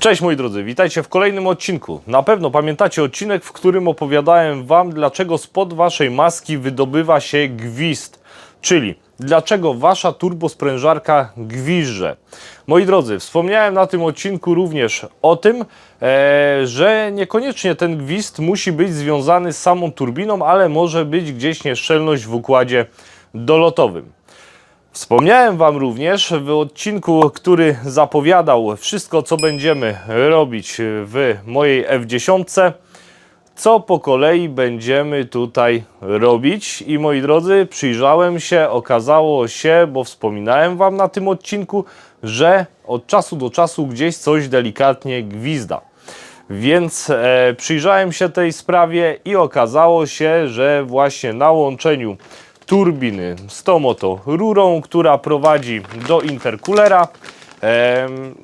Cześć moi drodzy, witajcie w kolejnym odcinku. Na pewno pamiętacie odcinek, w którym opowiadałem Wam, dlaczego spod Waszej maski wydobywa się gwizd, czyli dlaczego Wasza turbosprężarka gwizdże. Moi drodzy, wspomniałem na tym odcinku również o tym, e, że niekoniecznie ten gwizd musi być związany z samą turbiną, ale może być gdzieś nieszczelność w układzie dolotowym. Wspomniałem Wam również w odcinku, który zapowiadał wszystko, co będziemy robić w mojej F10, co po kolei będziemy tutaj robić. I moi drodzy, przyjrzałem się, okazało się, bo wspominałem Wam na tym odcinku, że od czasu do czasu gdzieś coś delikatnie gwizda. Więc e, przyjrzałem się tej sprawie i okazało się, że właśnie na łączeniu turbiny z tą oto rurą, która prowadzi do interkulera,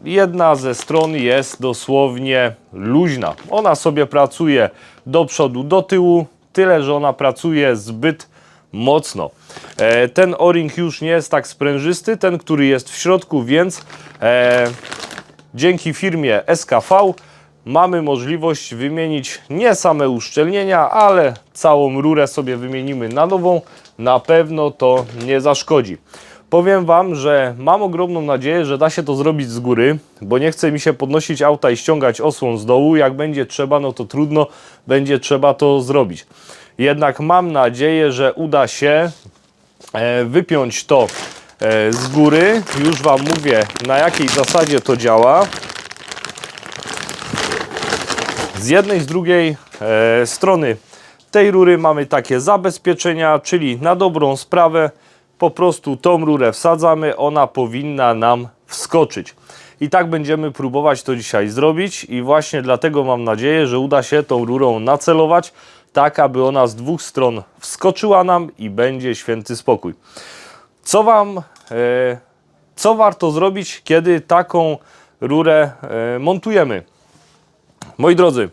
jedna ze stron jest dosłownie luźna. Ona sobie pracuje do przodu, do tyłu, tyle że ona pracuje zbyt mocno. E, ten o-ring już nie jest tak sprężysty, ten, który jest w środku, więc e, dzięki firmie SKV mamy możliwość wymienić nie same uszczelnienia, ale całą rurę sobie wymienimy na nową. Na pewno to nie zaszkodzi. Powiem Wam, że mam ogromną nadzieję, że da się to zrobić z góry, bo nie chce mi się podnosić auta i ściągać osłon z dołu. Jak będzie trzeba, no to trudno, będzie trzeba to zrobić. Jednak mam nadzieję, że uda się e, wypiąć to e, z góry. Już Wam mówię, na jakiej zasadzie to działa. Z jednej, z drugiej e, strony tej rury mamy takie zabezpieczenia, czyli na dobrą sprawę po prostu tą rurę wsadzamy, ona powinna nam wskoczyć. I tak będziemy próbować to dzisiaj zrobić i właśnie dlatego mam nadzieję, że uda się tą rurą nacelować, tak aby ona z dwóch stron wskoczyła nam i będzie święty spokój. Co Wam, e, co warto zrobić, kiedy taką rurę e, montujemy? Moi drodzy,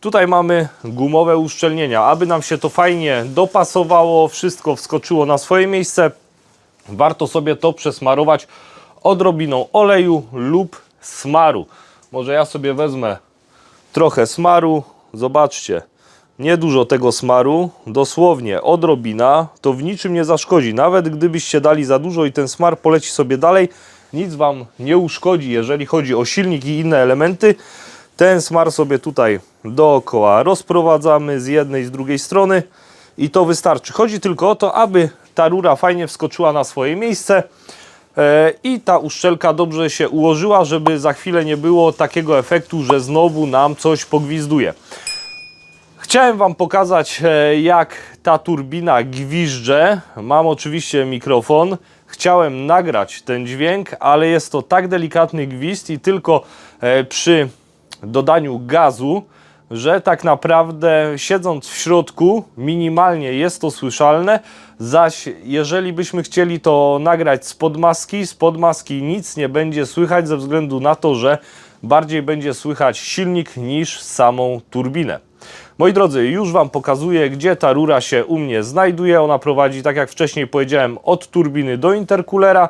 tutaj mamy gumowe uszczelnienia. Aby nam się to fajnie dopasowało, wszystko wskoczyło na swoje miejsce, warto sobie to przesmarować odrobiną oleju lub smaru. Może ja sobie wezmę trochę smaru. Zobaczcie, niedużo tego smaru, dosłownie odrobina, to w niczym nie zaszkodzi. Nawet gdybyście dali za dużo i ten smar poleci sobie dalej, nic Wam nie uszkodzi, jeżeli chodzi o silnik i inne elementy. Ten smar sobie tutaj dookoła rozprowadzamy z jednej i z drugiej strony i to wystarczy. Chodzi tylko o to, aby ta rura fajnie wskoczyła na swoje miejsce e, i ta uszczelka dobrze się ułożyła, żeby za chwilę nie było takiego efektu, że znowu nam coś pogwizduje. Chciałem Wam pokazać, e, jak ta turbina gwizdże. Mam oczywiście mikrofon. Chciałem nagrać ten dźwięk, ale jest to tak delikatny gwizd i tylko e, przy dodaniu gazu, że tak naprawdę siedząc w środku minimalnie jest to słyszalne, zaś jeżeli byśmy chcieli to nagrać spod maski, spod maski nic nie będzie słychać ze względu na to, że bardziej będzie słychać silnik niż samą turbinę. Moi drodzy, już Wam pokazuję, gdzie ta rura się u mnie znajduje. Ona prowadzi, tak jak wcześniej powiedziałem, od turbiny do interkulera.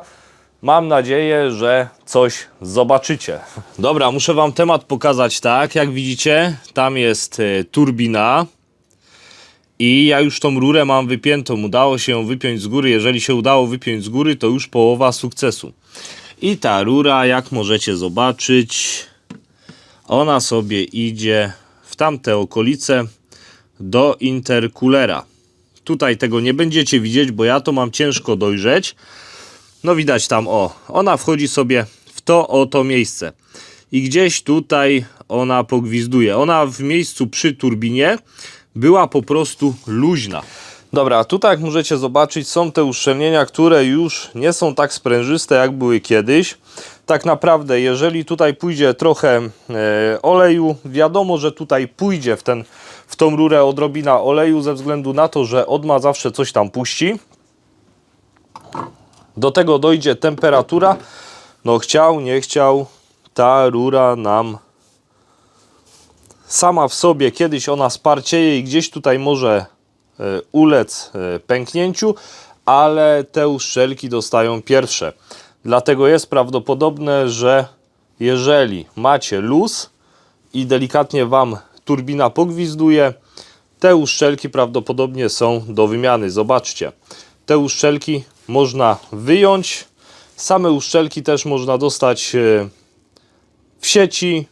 Mam nadzieję, że coś zobaczycie. Dobra, muszę Wam temat pokazać tak. Jak widzicie, tam jest e, turbina. I ja już tą rurę mam wypiętą. Udało się ją wypiąć z góry. Jeżeli się udało wypiąć z góry, to już połowa sukcesu. I ta rura, jak możecie zobaczyć, ona sobie idzie w tamte okolice do interkulera. Tutaj tego nie będziecie widzieć, bo ja to mam ciężko dojrzeć. No widać tam, o, ona wchodzi sobie w to oto miejsce. I gdzieś tutaj ona pogwizduje. Ona w miejscu przy turbinie była po prostu luźna. Dobra, tutaj jak możecie zobaczyć są te uszczelnienia, które już nie są tak sprężyste jak były kiedyś. Tak naprawdę jeżeli tutaj pójdzie trochę e, oleju, wiadomo, że tutaj pójdzie w, ten, w tą rurę odrobina oleju ze względu na to, że odma zawsze coś tam puści. Do tego dojdzie temperatura. No chciał, nie chciał, ta rura nam sama w sobie kiedyś ona sparcieje i gdzieś tutaj może e, ulec e, pęknięciu, ale te uszczelki dostają pierwsze. Dlatego jest prawdopodobne, że jeżeli macie luz i delikatnie Wam turbina pogwizduje, te uszczelki prawdopodobnie są do wymiany. Zobaczcie, te uszczelki można wyjąć. Same uszczelki też można dostać e, w sieci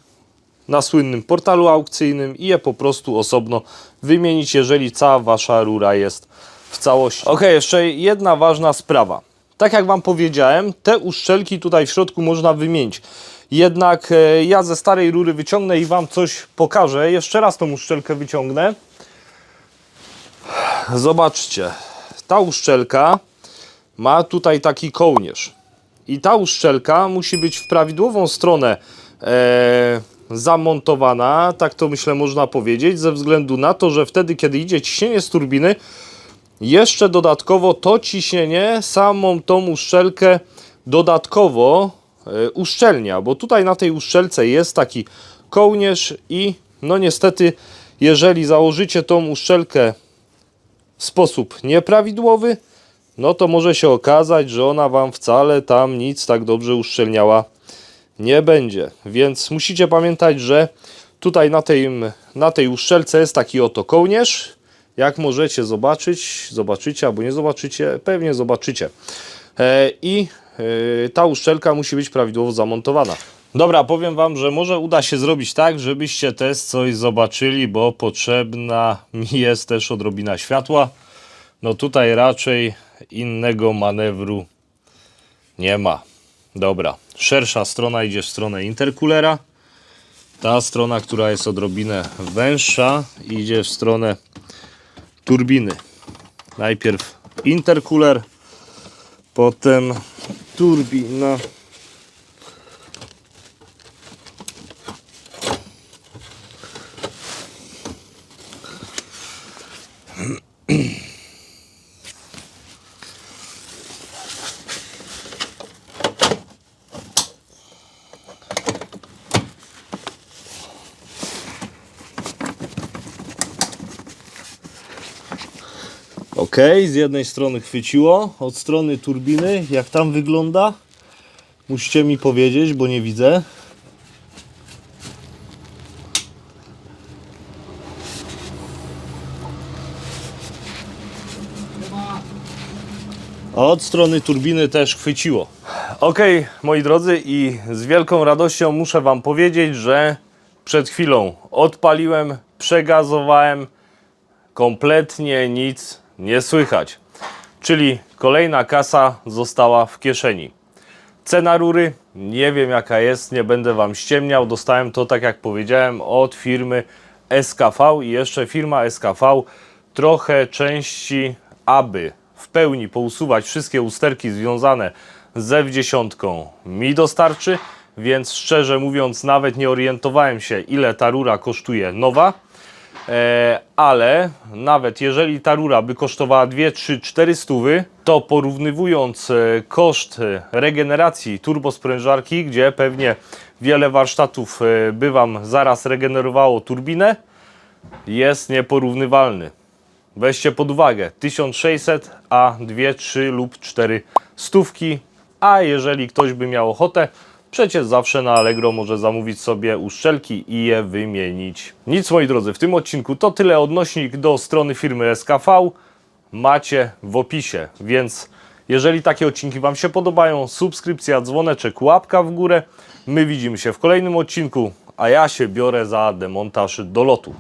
na słynnym portalu aukcyjnym i je po prostu osobno wymienić, jeżeli cała wasza rura jest w całości. Ok, jeszcze jedna ważna sprawa. Tak jak Wam powiedziałem, te uszczelki tutaj w środku można wymienić. Jednak e, ja ze starej rury wyciągnę i Wam coś pokażę. Jeszcze raz tą uszczelkę wyciągnę. Zobaczcie, ta uszczelka ma tutaj taki kołnierz. I ta uszczelka musi być w prawidłową stronę e, zamontowana, tak to myślę można powiedzieć, ze względu na to, że wtedy, kiedy idzie ciśnienie z turbiny, jeszcze dodatkowo to ciśnienie samą tą uszczelkę dodatkowo e, uszczelnia, bo tutaj na tej uszczelce jest taki kołnierz i no niestety, jeżeli założycie tą uszczelkę w sposób nieprawidłowy, no to może się okazać, że ona Wam wcale tam nic tak dobrze uszczelniała nie będzie. Więc musicie pamiętać, że tutaj na tej, na tej uszczelce jest taki oto kołnierz. Jak możecie zobaczyć, zobaczycie albo nie zobaczycie, pewnie zobaczycie. E, I e, ta uszczelka musi być prawidłowo zamontowana. Dobra, powiem Wam, że może uda się zrobić tak, żebyście też coś zobaczyli, bo potrzebna mi jest też odrobina światła. No tutaj raczej innego manewru nie ma. Dobra, szersza strona idzie w stronę interkulera. Ta strona, która jest odrobinę węższa, idzie w stronę turbiny. Najpierw interkuler, potem turbina. Ok, z jednej strony chwyciło, od strony turbiny, jak tam wygląda? Musicie mi powiedzieć, bo nie widzę. Od strony turbiny też chwyciło. Ok, moi drodzy, i z wielką radością muszę Wam powiedzieć, że przed chwilą odpaliłem, przegazowałem, kompletnie nic nie słychać. Czyli kolejna kasa została w kieszeni. Cena rury nie wiem jaka jest, nie będę Wam ściemniał. Dostałem to, tak jak powiedziałem, od firmy SKV i jeszcze firma SKV trochę części, aby w pełni pousuwać wszystkie usterki związane ze W10 mi dostarczy, więc szczerze mówiąc nawet nie orientowałem się ile ta rura kosztuje nowa. E, ale nawet jeżeli ta rura by kosztowała 2, 3, 4 stówy, to porównywując e, koszt regeneracji turbosprężarki, gdzie pewnie wiele warsztatów e, by Wam zaraz regenerowało turbinę, jest nieporównywalny. Weźcie pod uwagę 1600, a 2, 3 lub 4 stówki, a jeżeli ktoś by miał ochotę, Przecież zawsze na Allegro może zamówić sobie uszczelki i je wymienić. Nic moi drodzy, w tym odcinku to tyle odnośnik do strony firmy SKV. Macie w opisie, więc jeżeli takie odcinki Wam się podobają, subskrypcja, dzwoneczek, łapka w górę. My widzimy się w kolejnym odcinku, a ja się biorę za demontaż do lotu.